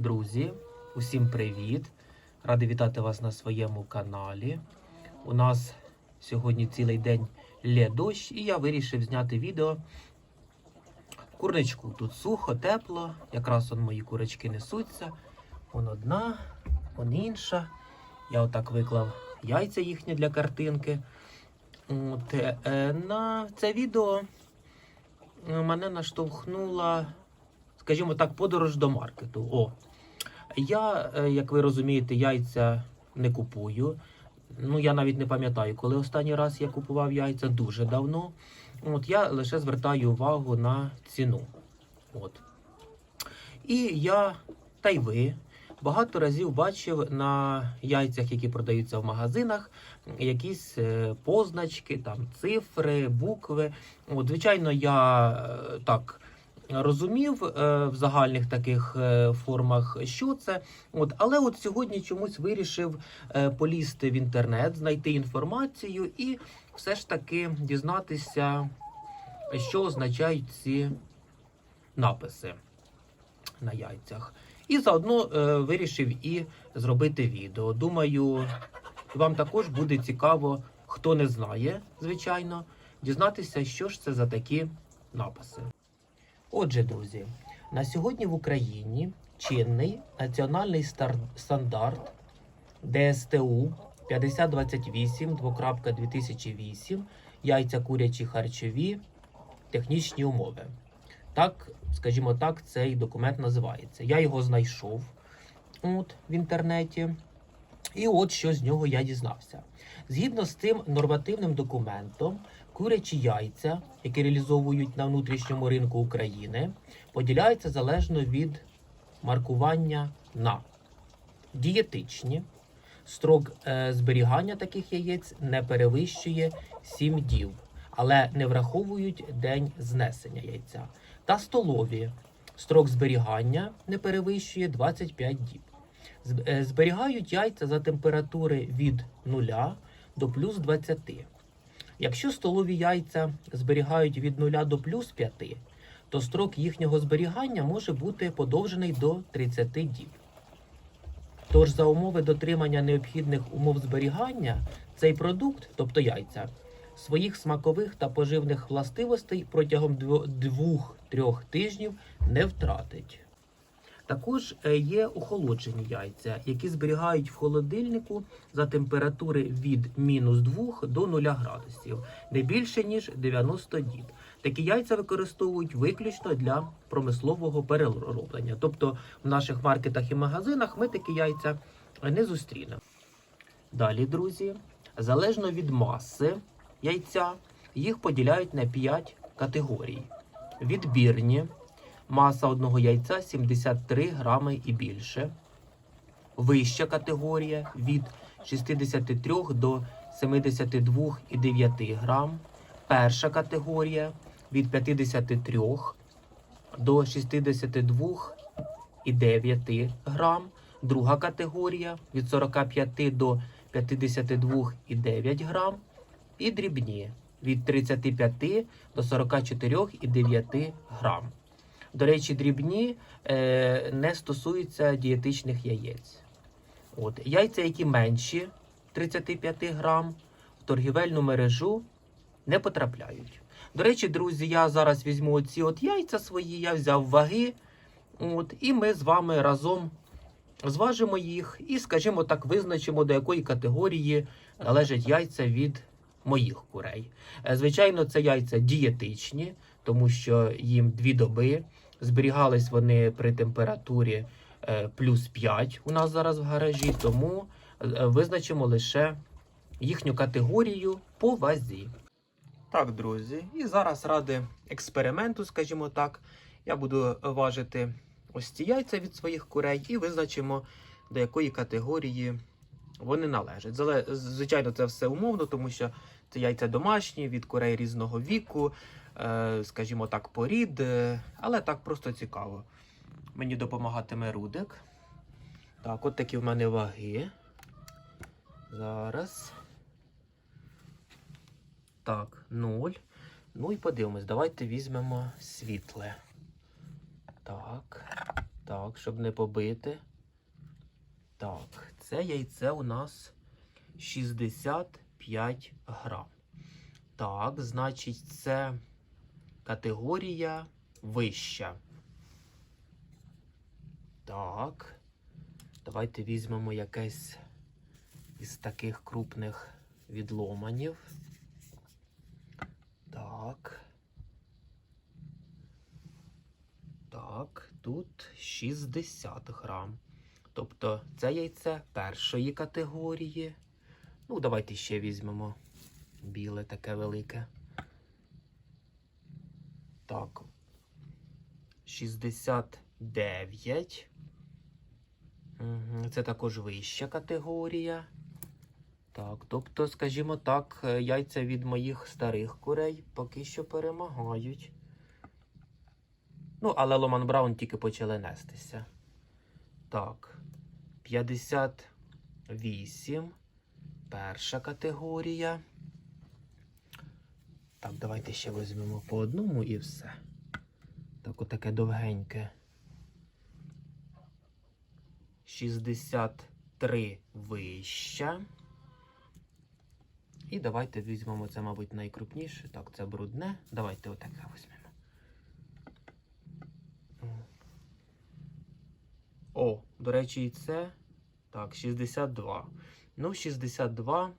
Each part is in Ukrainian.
Друзі, усім привіт! Радий вітати вас на своєму каналі. У нас сьогодні цілий день лє дощ, і я вирішив зняти відео. Курничку тут сухо, тепло. Якраз он мої курочки несуться. Вон одна, вон інша. Я отак виклав яйця їхні для картинки. От, е, е, на це відео е, мене наштовхнула, скажімо так, подорож до маркету. О, я, е, як ви розумієте, яйця не купую. Ну, я навіть не пам'ятаю, коли останній раз я купував яйця дуже давно. От я лише звертаю увагу на ціну. От. І я, та й ви, багато разів бачив на яйцях, які продаються в магазинах, якісь е, позначки, там цифри, букви. От, звичайно, я е, так розумів е, в загальних таких е, формах, що це. От, але от сьогодні чомусь вирішив е, полізти в інтернет, знайти інформацію і все ж таки дізнатися, що означають ці написи на яйцях. І заодно е, вирішив і зробити відео. Думаю, вам також буде цікаво, хто не знає, звичайно, дізнатися, що ж це за такі написи. Отже, друзі, на сьогодні в Україні чинний національний стандарт ДСТУ 5028 2008 яйця курячі харчові технічні умови. Так, скажімо так, цей документ називається. Я його знайшов от, в інтернеті. І от що з нього я дізнався. Згідно з цим нормативним документом, курячі яйця, які реалізовують на внутрішньому ринку України, поділяються залежно від маркування на дієтичні. Строк е, зберігання таких яєць не перевищує 7 діб, але не враховують день знесення яйця. Та столові строк зберігання не перевищує 25 діб. Е, Зберігають яйця за температури від 0 до плюс 20. Якщо столові яйця зберігають від 0 до плюс 5, то строк їхнього зберігання може бути подовжений до 30 діб. Тож за умови дотримання необхідних умов зберігання цей продукт, тобто яйця, своїх смакових та поживних властивостей протягом 2-3 тижнів не втратить. Також е, є охолоджені яйця, які зберігають в холодильнику за температури від мінус 2 до 0 градусів, не більше ніж 90 діб. Такі яйця використовують виключно для промислового перероблення. Тобто в наших маркетах і магазинах ми такі яйця не зустрінемо. Далі, друзі, залежно від маси яйця, їх поділяють на 5 категорій: відбірні. Маса одного яйця 73 грами і більше. Вища категорія від 63 до 72,9 грам. Перша категорія від 53 до 62,9 грам. Друга категорія від 45 до 52,9 грам. І дрібні від 35 до 44,9 грам. До речі, дрібні е, не стосуються дієтичних яєць. От, яйця, які менші 35 грам, в торгівельну мережу не потрапляють. До речі, друзі, я зараз візьму оці от яйця свої, я взяв ваги. От, і ми з вами разом зважимо їх і, скажімо так, визначимо, до якої категорії належать яйця від моїх курей. Е, Звичайно, це яйця дієтичні, тому що їм дві доби. Зберігались вони при температурі е, плюс 5 у нас зараз в гаражі, тому е, визначимо лише їхню категорію по вазі. Так, друзі, і зараз ради експерименту, скажімо так, я буду важити ось ці яйця від своїх курей і визначимо, до якої категорії вони належать. Звичайно, це все умовно, тому що це яйця домашні від курей різного віку, скажімо так, порід, е, але так просто цікаво. Мені допомагатиме Рудик. Так, от такі в мене ваги. Зараз. Так, 0. Ну і подивимось, давайте візьмемо світле. Так. Так, щоб не побити. Так, це яйце у нас 65 грам. Так, значить, це категорія вища. Так. Давайте візьмемо якесь із таких крупних відломанів. Так. Так, тут 60 грам. Тобто це яйце першої категорії. Ну, давайте ще візьмемо біле таке велике. Так. 69. Це також вища категорія. Так, тобто, скажімо так, е, яйця від моїх старих курей поки що перемагають. Ну, але Ломан Браун тільки почали нестися. Так, 58. Перша категорія. Так, давайте ще візьмемо по одному і все. Так, отаке довгеньке. 63 вища. І давайте візьмемо це, мабуть, найкрупніше. Так, це брудне. Давайте отаке візьмемо. О, до речі, і це. Так, 62. Ну, 62.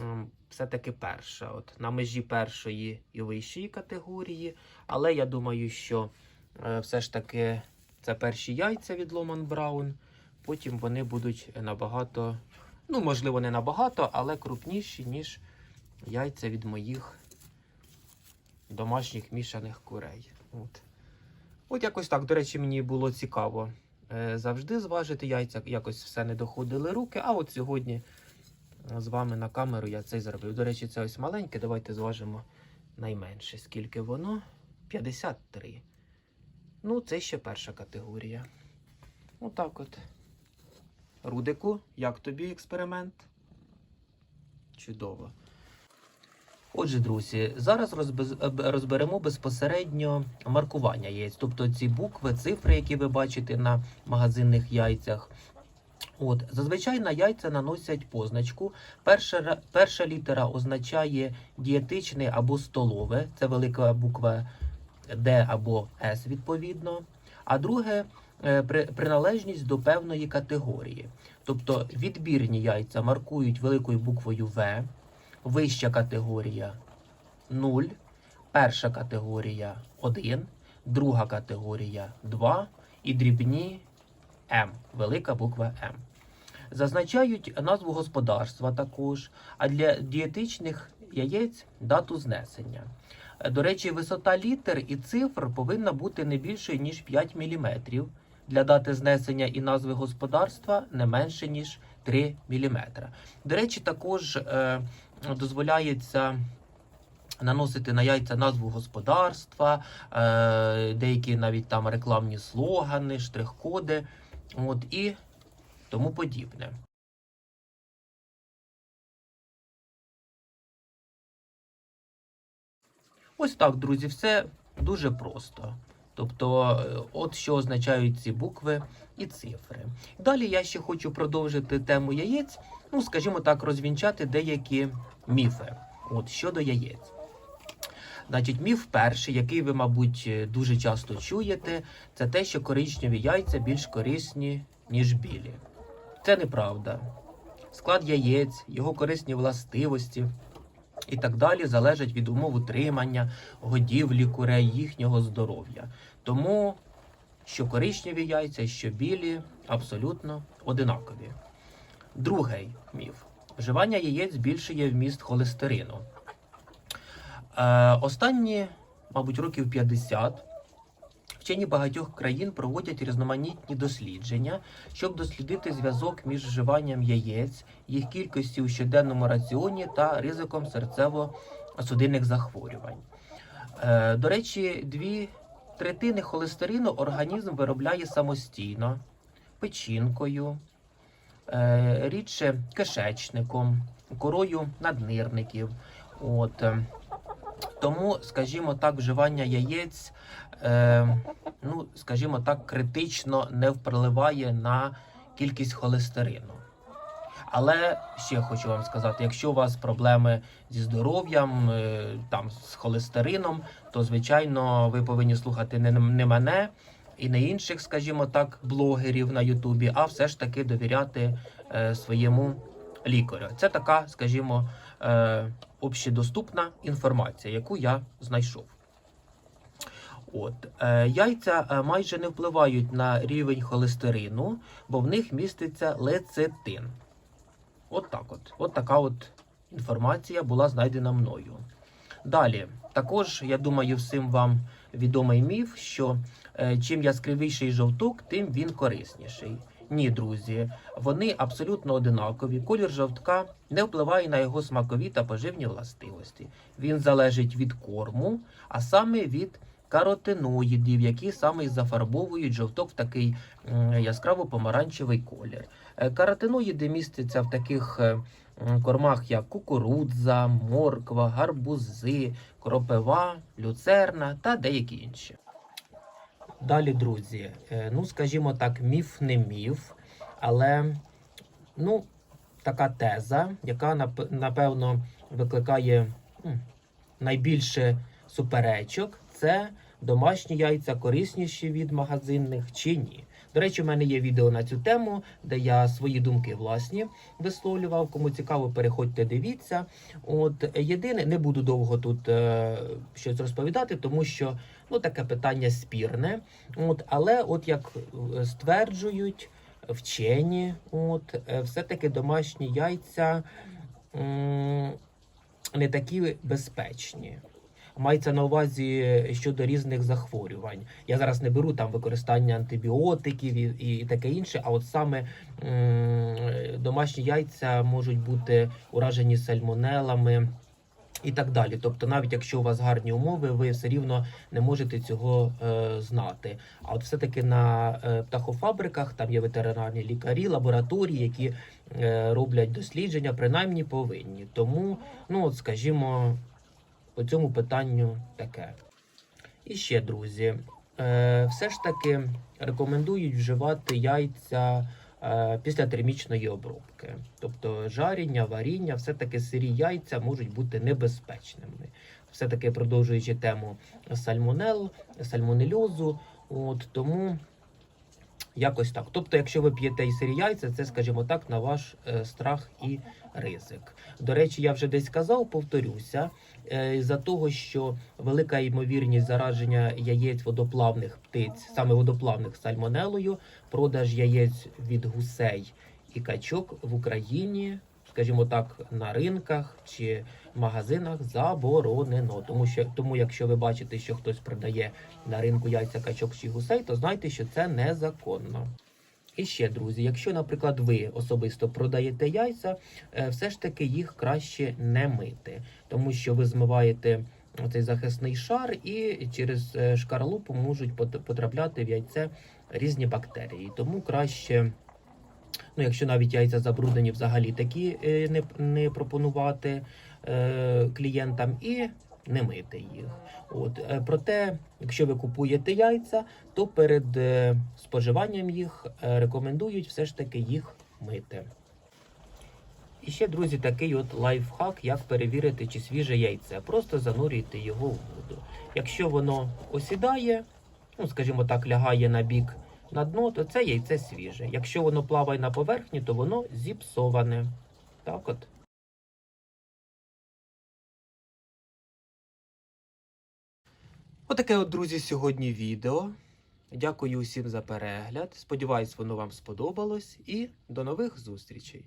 М, Все-таки перша. От, на межі першої і вищої категорії. Але я думаю, що е, все ж таки це перші яйця від Ломан Браун. Потім вони будуть набагато, ну, можливо, не набагато, але крупніші, ніж яйця від моїх домашніх мішаних курей. От. От якось так, до речі, мені було цікаво е, завжди зважити яйця, якось все не доходили руки. А от сьогодні з вами на камеру я це й зробив. До речі, це ось маленьке. Давайте зважимо найменше. Скільки воно? 53. Ну, це ще перша категорія. Отак от. Рудику, як тобі експеримент? Чудово. Отже, друзі, зараз розберемо безпосередньо маркування яєць, тобто ці букви, цифри, які ви бачите на магазинних яйцях. От, зазвичай на яйця наносять позначку. Перша, перша літера означає дієтичне або столове, це велика буква Д або С відповідно. А друге е, приналежність до певної категорії. Тобто відбірні яйця маркують великою буквою В, вища категорія 0, перша категорія 1, друга категорія 2 і дрібні М, велика буква М. Зазначають назву господарства також, а для дієтичних яєць дату знесення. До речі, висота літер і цифр повинна бути не більшою, ніж 5 мм. Для дати знесення і назви господарства не менше, ніж 3 мм. До речі, також е, дозволяється наносити на яйця назву господарства, е, деякі навіть там рекламні слогани, штрих-коди, от, і тому подібне. Ось так, друзі, все дуже просто. Тобто, е, от що означають ці букви і цифри. Далі я ще хочу продовжити тему яєць, ну, скажімо так, розвінчати деякі міфи от, щодо яєць. Значить, міф перший, який ви, мабуть, е, дуже часто чуєте, це те, що коричневі яйця більш корисні, ніж білі. Це неправда. Склад яєць, його корисні властивості і так далі залежать від умов утримання, годівлі курей, їхнього здоров'я. Тому що коричневі яйця, що білі абсолютно одинакові. Другий міф: вживання яєць збільшує вміст холестерину. Е, останні, мабуть, років 50 вчені багатьох країн проводять різноманітні дослідження, щоб дослідити зв'язок між вживанням яєць, їх кількості у щоденному раціоні та ризиком серцево-судинних захворювань. Е, до речі, дві третини холестерину організм виробляє самостійно, печінкою, е, рідше кишечником, корою наднирників. От. Тому, скажімо так, вживання яєць е, ну, скажімо так, критично не впливає на кількість холестерину. Але ще хочу вам сказати, якщо у вас проблеми зі здоров'ям, е, там з холестерином, то звичайно ви повинні слухати не, не мене і не інших, скажімо так, блогерів на Ютубі, а все ж таки довіряти е, своєму лікарю. Це така, скажімо, е, общедоступна інформація, яку я знайшов. От е, яйця е, майже не впливають на рівень холестерину, бо в них міститься лецитин. От так от. От така от інформація була знайдена мною. Далі, також, я думаю, всім вам відомий міф, що чим яскравіший жовток, тим він корисніший. Ні, друзі, вони абсолютно одинакові. Колір жовтка не впливає на його смакові та поживні властивості. Він залежить від корму, а саме від каротиноїдів, які саме зафарбовують жовток в такий яскраво помаранчевий колір. Е, Каротиноїди містяться в таких е, кормах, як кукурудза, морква, гарбузи, кропива, люцерна та деякі інші. Далі, друзі, е, ну скажімо так, міф не міф, але ну, така теза, яка напевно викликає найбільше суперечок, це домашні яйця корисніші від магазинних чи ні. До речі, в мене є відео на цю тему, де я свої думки власні висловлював. Кому цікаво, переходьте, дивіться. От єдине, не буду довго тут е, щось розповідати, тому що ну таке питання спірне. От, але, от як е, стверджують вчені, от е, все-таки домашні яйця м, не такі безпечні. Мається на увазі щодо різних захворювань. Я зараз не беру там використання антибіотиків і, і таке інше, а от саме домашні яйця можуть бути уражені сальмонелами і так далі. Тобто, навіть якщо у вас гарні умови, ви все рівно не можете цього е, знати. А от все-таки на е, птахофабриках там є ветеринарні лікарі, лабораторії, які е, роблять дослідження, принаймні повинні. Тому, ну от скажімо, по цьому питанню таке. І ще, друзі, е, все ж таки рекомендують вживати яйця е, після термічної обробки. Тобто жаріння, варіння, все-таки сирі яйця можуть бути небезпечними. Все-таки продовжуючи тему сальмонел, сальмонельозу, от тому якось так. Тобто, якщо ви п'єте і сирі яйця, це, скажімо так, на ваш е, страх і ризик. До речі, я вже десь казав, повторюся, е, за того, що велика ймовірність зараження яєць водоплавних птиць, саме водоплавних сальмонелою, продаж яєць від гусей і качок в Україні, скажімо так, на ринках чи магазинах заборонено. Тому що тому, якщо ви бачите, що хтось продає на ринку яйця качок чи гусей, то знайте, що це незаконно. І ще, друзі, якщо, наприклад, ви особисто продаєте яйця, е, все ж таки їх краще не мити, тому що ви змиваєте цей захисний шар, і через е, шкарлупу можуть пот- потрапляти в яйце різні бактерії. Тому краще, ну якщо навіть яйця забруднені, взагалі такі е, не, не пропонувати е, клієнтам і не мити їх. От е, проте, якщо ви купуєте яйця, то перед споживанням їх рекомендують все ж таки їх мити. І ще, друзі, такий от лайфхак, як перевірити, чи свіже яйце. Просто занурюйте його в воду. Якщо воно осідає, ну скажімо так, лягає на бік на дно, то це яйце свіже. Якщо воно плаває на поверхні, то воно зіпсоване. Так от. Отаке от, друзі, сьогодні відео. Дякую усім за перегляд. Сподіваюсь, воно вам сподобалось і до нових зустрічей.